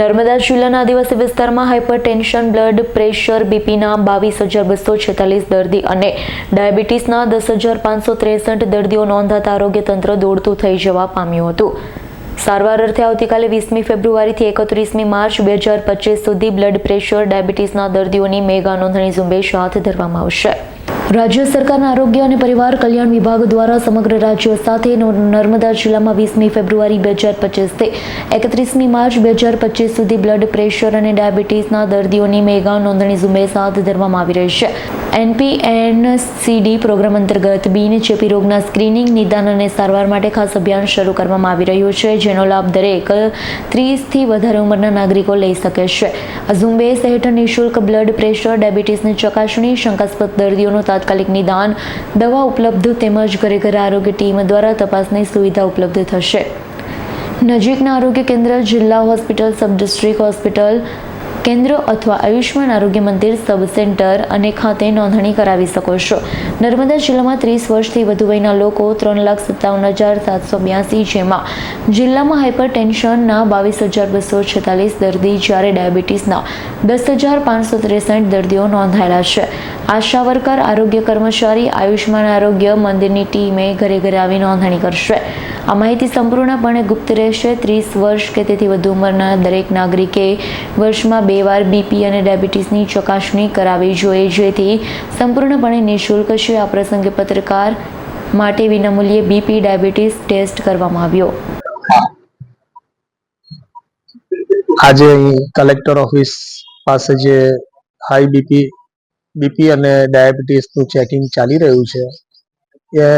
નર્મદા જિલ્લાના આદિવાસી વિસ્તારમાં hypertension blood pressure, બીપીના બાવીસ હજાર બસો છેતાલીસ દર્દી અને ડાયાબિટીસના દસ હજાર પાંચસો ત્રેસઠ દર્દીઓ નોંધાતા આરોગ્ય તંત્ર દોડતું થઈ જવા પામ્યું હતું. સારવાર અર્થે આવતીકાલે વીસમી ફેબ્રુઆરીથી એકત્રીસમી માર્ચ બે હજાર પચીસ સુધી બ્લડ પ્રેશર, ડાયાબિટીસના દર્દીઓની મેગા નોંધણી ઝુંબેશ હાથ ધરવામાં આવશે. રાજ્ય સરકારના આરોગ્ય અને પરિવાર કલ્યાણ વિભાગ દ્વારા સમગ્ર રાજ્ય સાથે નર્મદા જિલ્લામાં વીસમી ફેબ્રુઆરી બે હજાર પચીસથી એકત્રીસમી માર્ચ બે હજાર પચીસ સુધી બ્લડ પ્રેશર અને ડાયાબિટીસના દર્દીઓની મેગા નોંધણી ઝુંબેશ હાથ ધરવામાં આવી રહી છે. એનપીએનસીડી પ્રોગ્રામ અંતર્ગત બિન ચેપી રોગના સ્ક્રીનિંગ નિદાન અને સારવાર માટે ખાસ અભિયાન શરૂ કરવામાં આવી રહ્યું છે, જેનો લાભ દરેક ત્રીસથી વધારે ઉંમરના નાગરિકો લઈ શકે છે. આ ઝુંબેશ હેઠળ નિઃશુલ્ક બ્લડ પ્રેશર, ડાયાબિટીસની ચકાસણી, શંકાસ્પદ દર્દીઓનું તાત્કાલિક નિદાન, દવા ઉપલબ્ધ તેમજ ઘરે ઘરે આરોગ્ય ટીમ દ્વારા તપાસની સુવિધા ઉપલબ્ધ થશે. નજીકના આરોગ્ય કેન્દ્ર જિલ્લા હોસ્પિટલ સબ ડિસ્ટ્રિક્ટ હોસ્પિટલ કેન્દ્ર અથવા આયુષ્માન આરોગ્ય મંદિર, સબ સેન્ટર અને ખાતે નોંધણી કરાવી શકો છો. નર્મદા જિલ્લામાં ત્રીસ વર્ષથી વધુ વયના લોકો ત્રણ લાખ સત્તાવન હજાર સાતસો બ્યાસી, જેમાં જિલ્લામાં હાઇપર ટેન્શનના બાવીસ હજાર બસો છેતાલીસ દર્દી, જ્યારે ડાયાબિટીસના દસ હજાર પાંચસો ત્રેસઠ દર્દીઓ નોંધાયેલા છે. આશા વર્કર, આરોગ્ય કર્મચારી, આયુષ્માન આરોગ્ય મંદિરની ટીમે ઘરે ઘરે આવી નોંધણી કરશે. આ માહિતી સંપૂર્ણપણે ગુપ્ત રહેશે. ત્રીસ વર્ષ કે તેથી વધુ ઉંમરના દરેક નાગરિકે વર્ષમાં બે વાર બીપી અને ડાયાબિટીસની ચકાસણી કરાવવી જોઈએ. જેથી સંપૂર્ણપણે નિઃશુલ્ક છે. આ પ્રસંગે પત્રકાર માટે વિનામૂલ્યે બીપી ડાયાબિટીસ ટેસ્ટ કરવામાં આવ્યો. આજે કલેક્ટર ઓફિસ પાસે જે હાઈ બીપી બીપી અને ડાયાબિટીસનું ચેકિંગ ચાલી રહ્યું છે, એ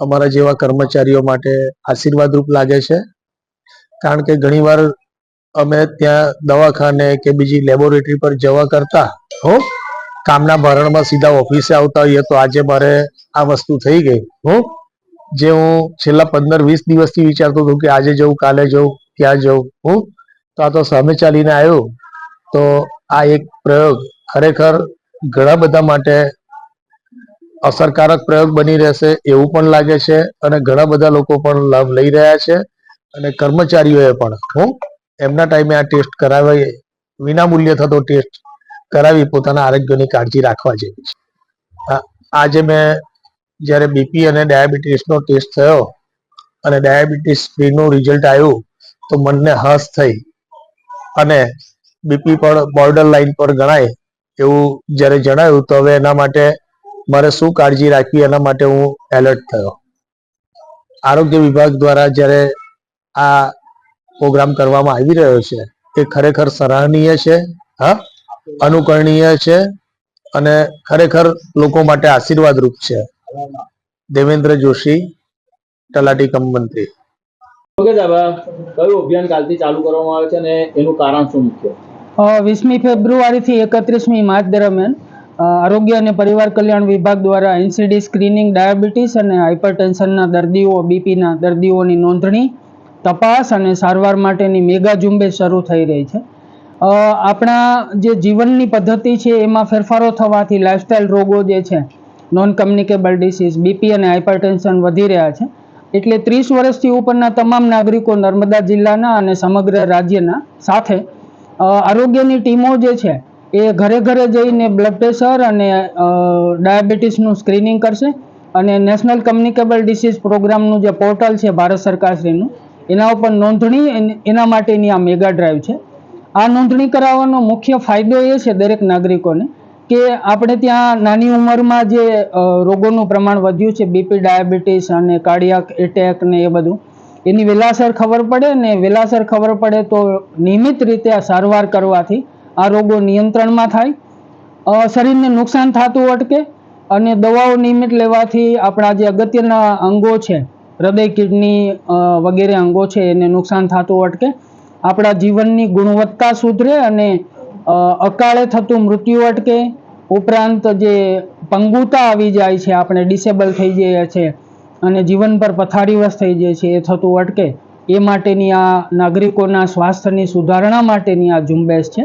અમારા જેવા કર્મચારીઓ માટે આશીર્વાદરૂપ લાગે છે. કારણ કે ઘણીવાર અમે ત્યાં દવાખાને કે બીજી લેબોરેટરી પર જવા કરતા, હો, કામના ભરણમાં સીધા ઓફિસે આવતા હોઈએ તો આજે મારે આ વસ્તુ થઈ ગઈ. હો, જે હું છેલ્લા પંદર વીસ દિવસથી વિચારતો હતો કે આજે જવું કાલે જવું ક્યાં જવું હું, તો આ તો સામે ચાલીને આવ્યો. તો આ એક પ્રયોગ ખરેખર ઘણા બધા માટે અસરકારક પ્રયોગ બની રહેશે એવું પણ લાગે છે અને ઘણા બધા લોકો પણ લાભ લઈ રહ્યા છે અને કર્મચારીઓએ પણ, હું. એમના ટાઈમે આ ટેસ્ટ કરાવી, વિનામૂલ્યે થતો ટેસ્ટ કરાવી પોતાના આરોગ્યની કાળજી રાખવા જેવી છે. આજે મેં જ્યારે બીપી અને ડાયાબિટીસનો ટેસ્ટ થયો અને ડાયાબિટીસ ફ્રીનું રિઝલ્ટ આવ્યું તો મનને હસ થઈ અને બીપી પણ બોર્ડર લાઈન પર ગણાય એવું જ્યારે જણાયું તો હવે એના માટે મારે શું કાળજી રાખવી એના માટે હું એલર્ટ થયો. આરોગ્ય વિભાગ દ્વારા જ્યારે આ પ્રોગ્રામ કરવામાં આવી રહ્યો છે એ ખરેખર સરાહનીય છે હા? અનુકરણીય છે અને ખરેખર લોકો માટે આશીર્વાદરૂપ છે. દેવેન્દ્ર જોશી તલાટી કમ મંત્રી. ઓકે સાહેબ કયું અભિયાન કાલથી ચાલુ કરવામાં આવે છે અને એનું કારણ શું મુખ્ય? વીસમી ફેબ્રુઆરીથી એકત્રીસમી માર્ચ દરમિયાન આરોગ્ય અને પરિવાર કલ્યાણ વિભાગ દ્વારા એનસીડી સ્ક્રીનિંગ ડાયાબિટીસ અને હાઇપરટેન્શનના દર્દીઓ, બીપીના દર્દીઓની નોંધણી, તપાસ અને સારવાર માટેની મેગા ઝુંબેશ શરૂ થઈ રહી છે. આપણા જે જીવનની પદ્ધતિ છે એમાં ફેરફારો થવાથી લાઇફસ્ટાઇલ રોગો જે છે નોન કમ્યુનિકેબલ ડિસીઝ બીપી અને હાઇપરટેન્શન વધી રહ્યા છે. એટલે ત્રીસ વર્ષથી ઉપરના તમામ નાગરિકો નર્મદા જિલ્લાના અને સમગ્ર રાજ્યના સાથે આરોગ્યની ટીમો જે છે એ ઘરે ઘરે જઈને બ્લડ પ્રેશર અને ડાયાબિટીસનું સ્ક્રીનિંગ કરશે અને નેશનલ કમ્યુનિકેબલ ડિસીઝ પ્રોગ્રામનું જે પોર્ટલ છે ભારત સરકારશ્રીનું એના ઉપર નોંધણી એના માટેની આ મેગા ડ્રાઈવ છે. આ નોંધણી કરાવવાનો મુખ્ય ફાયદો એ છે દરેક નાગરિકોને કે આપણે ત્યાં નાની ઉંમરમાં જે રોગોનું પ્રમાણ વધ્યું છે બીપી ડાયાબિટીસ અને કાર્ડિયાક એટેક ને એ બધું, એની વેલાસર ખબર પડે ને વેલાસર ખબર પડે તો નિયમિત રીતે આ સારવાર કરવાથી આ રોગો નિયંત્રણમાં થાય શરીરને નુકસાન થતું અટકે અને દવાઓ નિયમિત લેવાથી આપણા જે અગત્યના અંગો છે, હૃદય, કિડની વગેરે અંગો છે, એને નુકસાન થતું અટકે, આપણા જીવનની ગુણવત્તા સુધરે અને અકાળે થતું મૃત્યુ અટકે, ઉપરાંત જે પંગુતા આવી જાય છે, આપણે ડિસેબલ થઈ જઈએ છે અને જીવન પર પથારીવશ થઈ જાય છે, એ થતું અટકે, એ માટેની આ નાગરિકોના સ્વાસ્થ્યની સુધારણા માટેની આ ઝુંબેશ છે.